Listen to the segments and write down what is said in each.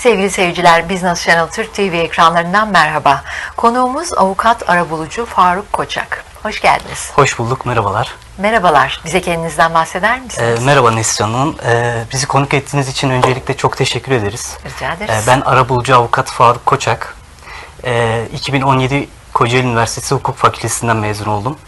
Sevgili seyirciler, Business Channel Türk TV ekranlarından merhaba. Konuğumuz avukat arabulucu Faruk Koçak. Hoş geldiniz. Hoş bulduk, merhabalar. Merhabalar, bize kendinizden bahseder misiniz? merhaba Neslihan Hanım. Ee, bizi konuk ettiğiniz için öncelikle çok teşekkür ederiz. Rica ederiz. Ee, ben arabulucu avukat Faruk Koçak. Ee, 2017 Kocaeli Üniversitesi Hukuk Fakültesinden mezun oldum.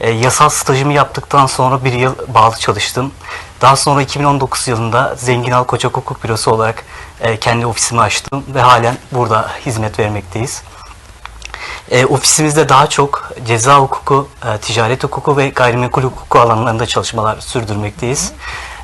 Ee, yasal stajımı yaptıktan sonra bir yıl bağlı çalıştım. Daha sonra 2019 yılında Zenginal Koçak Hukuk Bürosu olarak e, kendi ofisimi açtım ve halen burada hizmet vermekteyiz. E, ofisimizde daha çok ceza hukuku, e, ticaret hukuku ve gayrimenkul hukuku alanlarında çalışmalar sürdürmekteyiz. E,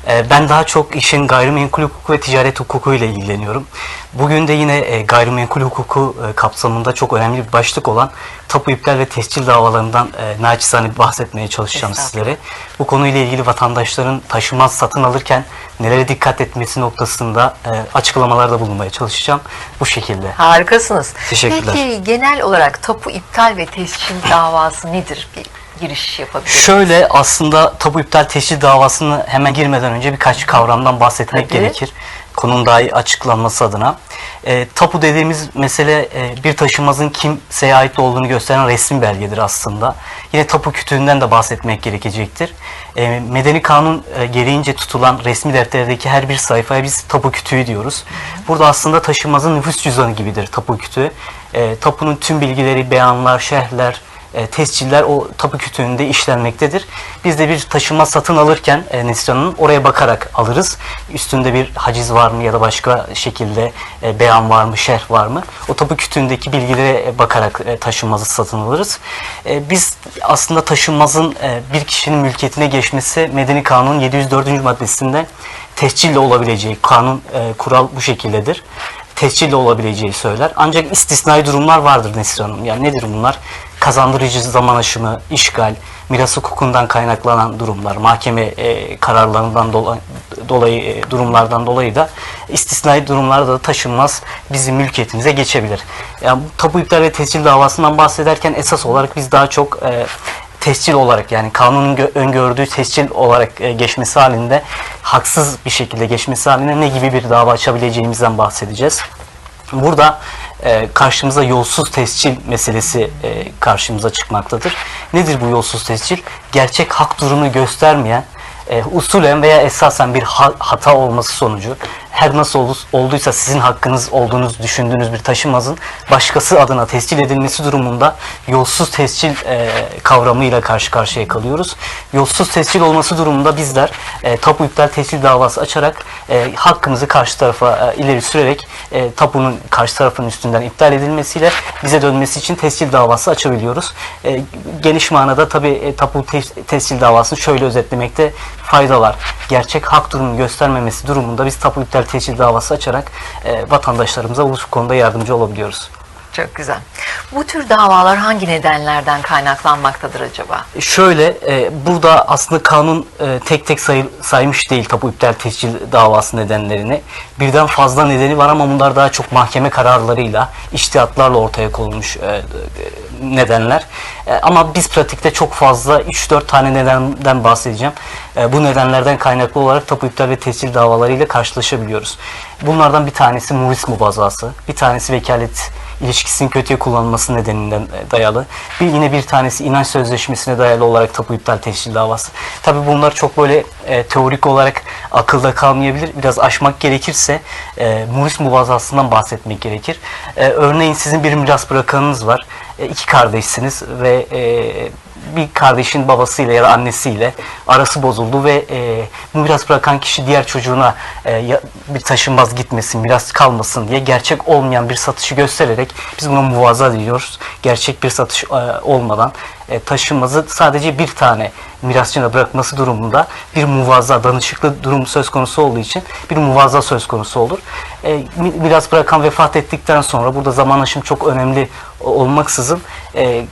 ben daha çok işin gayrimenkul hukuku ve ticaret hukuku ile ilgileniyorum. Bugün de yine e, gayrimenkul hukuku e, kapsamında çok önemli bir başlık olan tapu iptal ve tescil davalarından e, naçizane bahsetmeye çalışacağım sizlere. Bu konuyla ilgili vatandaşların taşınmaz satın alırken nelere dikkat etmesi noktasında açıklamalarda bulunmaya çalışacağım. Bu şekilde. Harikasınız. Teşekkürler. Peki genel olarak tapu iptal ve tescil davası nedir? Bir giriş yapabilir Şöyle aslında tabu iptal teşhir davasını hemen girmeden önce birkaç kavramdan bahsetmek Tabii. gerekir. Konunun daha iyi açıklanması adına. E, tapu dediğimiz mesele e, bir taşınmazın kimseye ait olduğunu gösteren resmi belgedir aslında. Yine tapu kütüğünden de bahsetmek gerekecektir. E, medeni kanun e, gereğince tutulan resmi defterdeki her bir sayfaya biz tapu kütüğü diyoruz. Burada aslında taşınmazın nüfus cüzdanı gibidir tapu kütüğü. E, tapunun tüm bilgileri, beyanlar, şerhler, e, tesciller o tapu kütüğünde işlenmektedir. Biz de bir taşıma satın alırken e, Neslihan'ın oraya bakarak alırız. Üstünde bir haciz var mı ya da başka şekilde e, beyan var mı, şerh var mı? O tapu kütüğündeki bilgilere bakarak e, taşınmazı satın alırız. E, biz aslında taşınmazın e, bir kişinin mülkiyetine geçmesi Medeni Kanun'un 704. maddesinde tescille olabileceği kanun e, kural bu şekildedir tescille olabileceği söyler. Ancak istisnai durumlar vardır Nesrin Hanım. Yani nedir bunlar? Kazandırıcı zaman aşımı, işgal, miras hukukundan kaynaklanan durumlar, mahkeme e, kararlarından dola- dolayı e, durumlardan dolayı da istisnai durumlarda da taşınmaz bizim mülkiyetimize geçebilir. Yani bu tabu iptal ve tescil davasından bahsederken esas olarak biz daha çok e, tescil olarak yani kanunun gö- öngördüğü tescil olarak e, geçmesi halinde haksız bir şekilde geçmesi halinde ne gibi bir dava açabileceğimizden bahsedeceğiz. Burada e, karşımıza yolsuz tescil meselesi e, karşımıza çıkmaktadır. Nedir bu yolsuz tescil? Gerçek hak durumunu göstermeyen e, usulen veya esasen bir ha- hata olması sonucu her nasıl ol- olduysa sizin hakkınız olduğunuz düşündüğünüz bir taşımazın başkası adına tescil edilmesi durumunda yolsuz tescil e, kavramıyla karşı karşıya kalıyoruz. Yolsuz tescil olması durumunda bizler e, tapu iptal tescil davası açarak e, hakkımızı karşı tarafa e, ileri sürerek e, tapunun karşı tarafın üstünden iptal edilmesiyle bize dönmesi için tescil davası açabiliyoruz. E, geniş manada tabi e, tapu te- tescil davasını şöyle özetlemekte fayda var. Gerçek hak durumunu göstermemesi durumunda biz tapu iptal tescil davası açarak e, vatandaşlarımıza bu konuda yardımcı olabiliyoruz. Çok güzel. Bu tür davalar hangi nedenlerden kaynaklanmaktadır acaba? Şöyle, e, burada aslında kanun e, tek tek sayı- saymış değil tapu iptal tescil davası nedenlerini. Birden fazla nedeni var ama bunlar daha çok mahkeme kararlarıyla, iştihatlarla ortaya konulmuş e, e, nedenler. E, ama biz pratikte çok fazla 3-4 tane nedenden bahsedeceğim. E, bu nedenlerden kaynaklı olarak tapu iptal ve tescil davalarıyla karşılaşabiliyoruz. Bunlardan bir tanesi muris mubazası, bir tanesi vekalet ilişkisinin kötüye kullanılması nedeninden e, dayalı. Bir yine bir tanesi inanç sözleşmesine dayalı olarak tapu iptal tescil davası. Tabi bunlar çok böyle e, teorik olarak akılda kalmayabilir. Biraz aşmak gerekirse e, muris muvazasından bahsetmek gerekir. E, örneğin sizin bir miras bırakanınız var. E, iki kardeşsiniz ve e, bir kardeşin babasıyla ya da annesiyle arası bozuldu ve e, miras bırakan kişi diğer çocuğuna e, ya- bir taşınmaz gitmesin, miras kalmasın diye gerçek olmayan bir satışı göstererek biz buna muvaza diyoruz. Gerçek bir satış e, olmadan e, taşınmazı sadece bir tane mirasçına bırakması durumunda bir muvaza, danışıklı durum söz konusu olduğu için bir muvaza söz konusu olur. E, mi- miras bırakan vefat ettikten sonra burada zaman aşımı çok önemli olmaksızın e,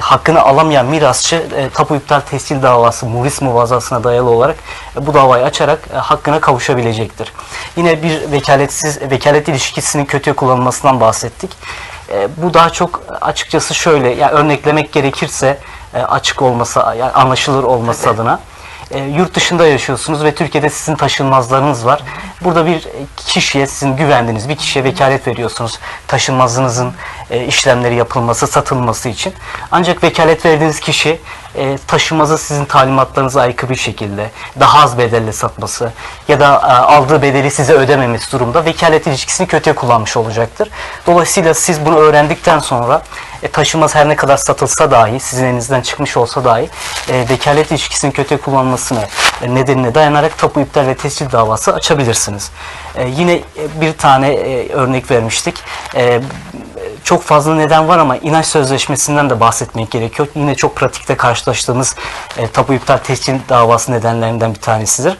hakkını alamayan mirasçı e, tapu iptal tescil davası muris muvazasına dayalı olarak e, bu davayı açarak e, hakkına kavuşabilecektir. Yine bir vekaletsiz vekalet ilişkisinin kötüye kullanılmasından bahsettik. E, bu daha çok açıkçası şöyle yani örneklemek gerekirse e, açık olması yani anlaşılır olması adına e, yurt dışında yaşıyorsunuz ve Türkiye'de sizin taşınmazlarınız var. Burada bir kişiye, sizin güvendiğiniz bir kişiye vekalet veriyorsunuz. Taşınmazınızın e, işlemleri yapılması, satılması için. Ancak vekalet verdiğiniz kişi e, taşınmazı sizin talimatlarınıza aykırı bir şekilde daha az bedelle satması ya da e, aldığı bedeli size ödememesi durumda vekalet ilişkisini kötüye kullanmış olacaktır. Dolayısıyla siz bunu öğrendikten sonra e, taşınmaz her ne kadar satılsa dahi, sizin elinizden çıkmış olsa dahi e, vekalet ilişkisinin kötüye kullanılmasını nedenine dayanarak tapu iptal ve tescil davası açabilirsiniz. E, yine e, bir tane e, örnek vermiştik. E, çok fazla neden var ama inanç sözleşmesinden de bahsetmek gerekiyor. Yine çok pratikte karşılaştığımız e, tapu iptal tescil davası nedenlerinden bir tanesidir.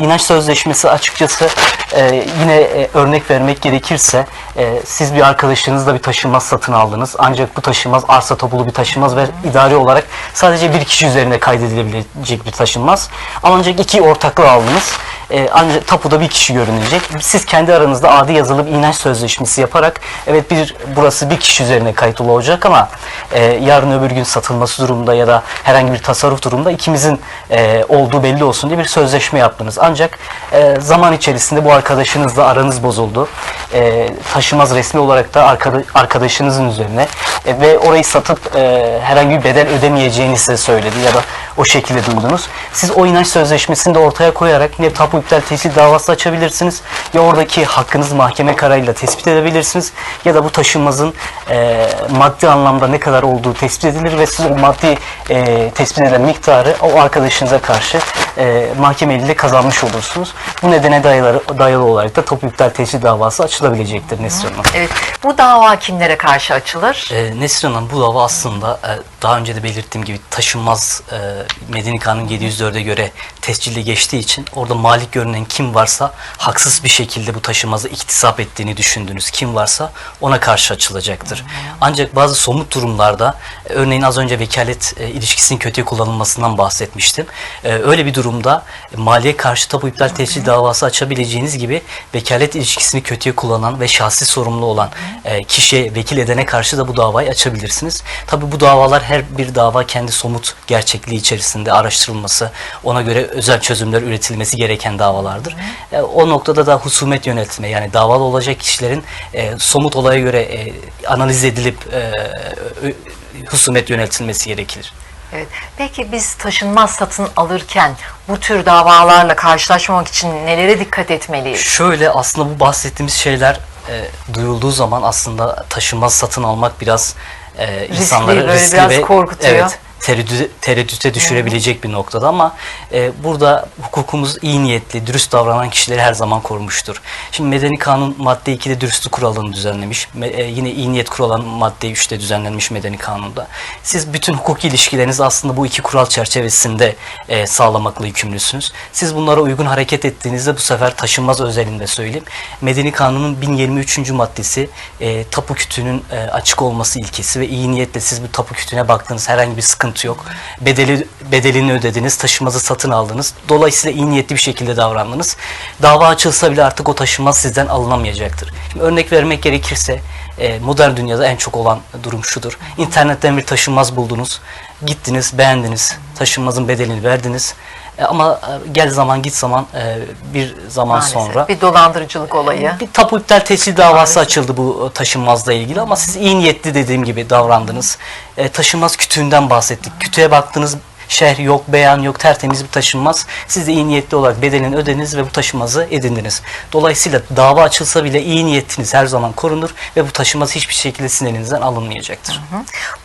İnanç sözleşmesi açıkçası e, yine e, örnek vermek gerekirse e, siz bir arkadaşınızla bir taşınmaz satın aldınız. Ancak bu taşınmaz arsa tapulu bir taşınmaz ve idari olarak sadece bir kişi üzerine kaydedilebilecek bir taşınmaz. Ancak iki ortaklı aldınız. E, ancak tapuda bir kişi görünecek. Siz kendi aranızda adi yazılı bir inanç sözleşmesi yaparak evet bir burası bir kişi üzerine kayıtlı olacak ama e, yarın öbür gün satılması durumunda ya da herhangi bir tasarruf durumunda ikimizin e, olduğu belli olsun diye bir sözleşme yaptınız. Ancak e, zaman içerisinde bu arkadaşınızla aranız bozuldu. E, taşımaz resmi olarak da arkada- arkadaşınızın üzerine e, ve orayı satıp e, herhangi bir bedel ödemeyeceğini size söyledi ya da o şekilde duydunuz. Siz o inanç sözleşmesini de ortaya koyarak ne tapu iptal tescil davası açabilirsiniz ya oradaki hakkınızı mahkeme kararıyla tespit edebilirsiniz ya da bu taşınmazın e, maddi anlamda ne kadar olduğu tespit edilir ve siz o maddi e, tespit edilen miktarı o arkadaşınıza karşı e, mahkeme eliyle kazanmış olursunuz. Bu nedene dayalı, dayalı olarak da tapu iptal tescil davası açılabilecektir Nesrin Hanım. Evet. Bu dava kimlere karşı açılır? E, Nesrin Hanım bu dava aslında e, daha önce de belirttiğim gibi taşınmaz e, Medeni Kanun 704'e göre tescilli geçtiği için orada malik görünen kim varsa haksız bir şekilde bu taşınmazı iktisap ettiğini düşündüğünüz kim varsa ona karşı açılacaktır. Ancak bazı somut durumlarda e, örneğin az önce vekalet e, ilişkisinin kötüye kullanılmasından bahsetmiştim. E, öyle bir durumda e, maliye karşı tapu iptal tescil davası açabileceğiniz gibi vekalet ilişkisini kötüye kullanan ve şahsi sorumlu olan e, kişiye vekil edene karşı da bu davayı açabilirsiniz. Tabi bu davalar her bir dava kendi somut gerçekliği içerisinde araştırılması, ona göre özel çözümler üretilmesi gereken davalardır. E, o noktada da husumet yöneltme yani davalı olacak kişilerin e, somut olaya göre e, analiz edilip e, husumet yöneltilmesi gerekir. Evet. Peki biz taşınmaz satın alırken bu tür davalarla karşılaşmamak için nelere dikkat etmeliyiz? Şöyle aslında bu bahsettiğimiz şeyler e, duyulduğu zaman aslında taşınmaz satın almak biraz e, insanları böyle riskli biraz ve korkutuyor. evet tereddüte, tereddüte düşürebilecek bir noktada ama e, burada hukukumuz iyi niyetli, dürüst davranan kişileri her zaman korumuştur. Şimdi Medeni Kanun madde 2'de dürüstlük kuralını düzenlemiş. Me- e, yine iyi niyet kuralı madde 3'te düzenlenmiş Medeni Kanun'da. Siz bütün hukuki ilişkilerinizi aslında bu iki kural çerçevesinde e, sağlamakla yükümlüsünüz. Siz bunlara uygun hareket ettiğinizde bu sefer taşınmaz özelinde söyleyeyim. Medeni Kanun'un 1023. maddesi e, tapu kütüğünün e, açık olması ilkesi ve iyi niyetle siz bu tapu kütüğüne baktınız herhangi bir sıkıntı yok. Bedeli bedelini ödediniz, taşınmazı satın aldınız. Dolayısıyla iyi niyetli bir şekilde davrandınız. Dava açılsa bile artık o taşınmaz sizden alınamayacaktır. Şimdi örnek vermek gerekirse e, modern dünyada en çok olan durum şudur. İnternetten bir taşınmaz buldunuz. Gittiniz, beğendiniz. Taşınmazın bedelini verdiniz. E, ama e, gel zaman git zaman e, bir zaman Maalesef. sonra Bir dolandırıcılık olayı. bir tapu iptal tescil davası açıldı bu taşınmazla ilgili ama siz iyi niyetli dediğim gibi davrandınız. E, taşınmaz kütüğünden bahsettik. Kütüğe baktınız şehir yok, beyan yok, tertemiz bir taşınmaz. Siz de iyi niyetli olarak bedelini ödediniz ve bu taşınmazı edindiniz. Dolayısıyla dava açılsa bile iyi niyetiniz her zaman korunur ve bu taşınmaz hiçbir şekilde sizin elinizden alınmayacaktır. Hı?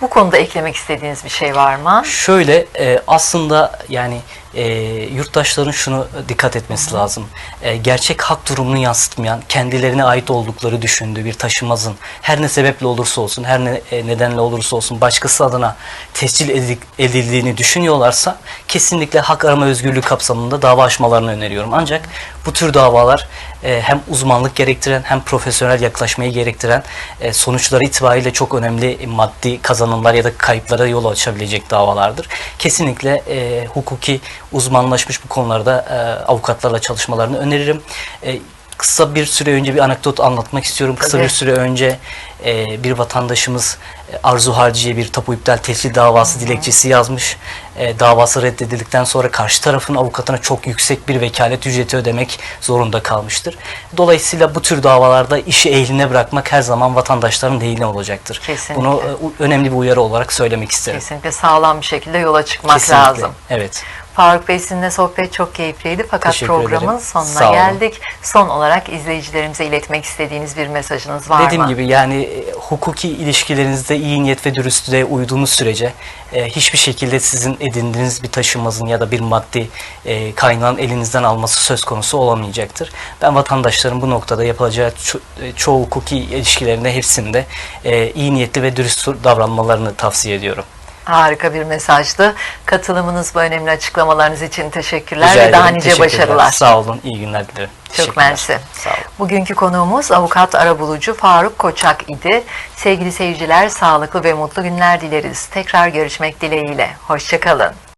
Bu konuda eklemek istediğiniz bir şey var mı? Şöyle e, aslında yani e, yurttaşların şunu dikkat etmesi lazım. E, gerçek hak durumunu yansıtmayan, kendilerine ait oldukları düşündüğü bir taşınmazın her ne sebeple olursa olsun, her ne e, nedenle olursa olsun başkası adına tescil edil- edildiğini düşünüyorlarsa kesinlikle hak arama özgürlüğü kapsamında dava açmalarını öneriyorum. Ancak bu tür davalar e, hem uzmanlık gerektiren hem profesyonel yaklaşmayı gerektiren e, sonuçları itibariyle çok önemli maddi kazanımlar ya da kayıplara yol açabilecek davalardır. Kesinlikle e, hukuki uzmanlaşmış bu konularda e, avukatlarla çalışmalarını öneririm. Kısa bir süre önce bir anekdot anlatmak istiyorum. Kısa Tabii. bir süre önce e, bir vatandaşımız e, Arzu Harciye bir tapu iptal tescil davası dilekçesi yazmış. E, davası reddedildikten sonra karşı tarafın avukatına çok yüksek bir vekalet ücreti ödemek zorunda kalmıştır. Dolayısıyla bu tür davalarda işi ehline bırakmak her zaman vatandaşların lehine olacaktır. Kesinlikle. Bunu e, önemli bir uyarı olarak söylemek isterim. Kesinlikle sağlam bir şekilde yola çıkmak Kesinlikle. lazım. Evet. Faruk Bey sizinle sohbet çok keyifliydi fakat Teşekkür programın ederim. sonuna Sağ olun. geldik. Son olarak izleyicilerimize iletmek istediğiniz bir mesajınız var Dediğim mı? gibi yani e, hukuki ilişkilerinizde iyi niyet ve dürüstlüğe uyduğunuz sürece e, hiçbir şekilde sizin edindiğiniz bir taşınmazın ya da bir maddi e, kaynağın elinizden alması söz konusu olamayacaktır. Ben vatandaşların bu noktada yapılacağı ço- e, çoğu hukuki ilişkilerinde hepsinde e, iyi niyetli ve dürüst davranmalarını tavsiye ediyorum. Harika bir mesajdı. Katılımınız bu önemli açıklamalarınız için teşekkürler Rica ve daha nice Teşekkürler. başarılar. Sağ olun. İyi günler dilerim. Çok mersi. Bugünkü konuğumuz avukat arabulucu Faruk Koçak idi. Sevgili seyirciler sağlıklı ve mutlu günler dileriz. Tekrar görüşmek dileğiyle. Hoşçakalın.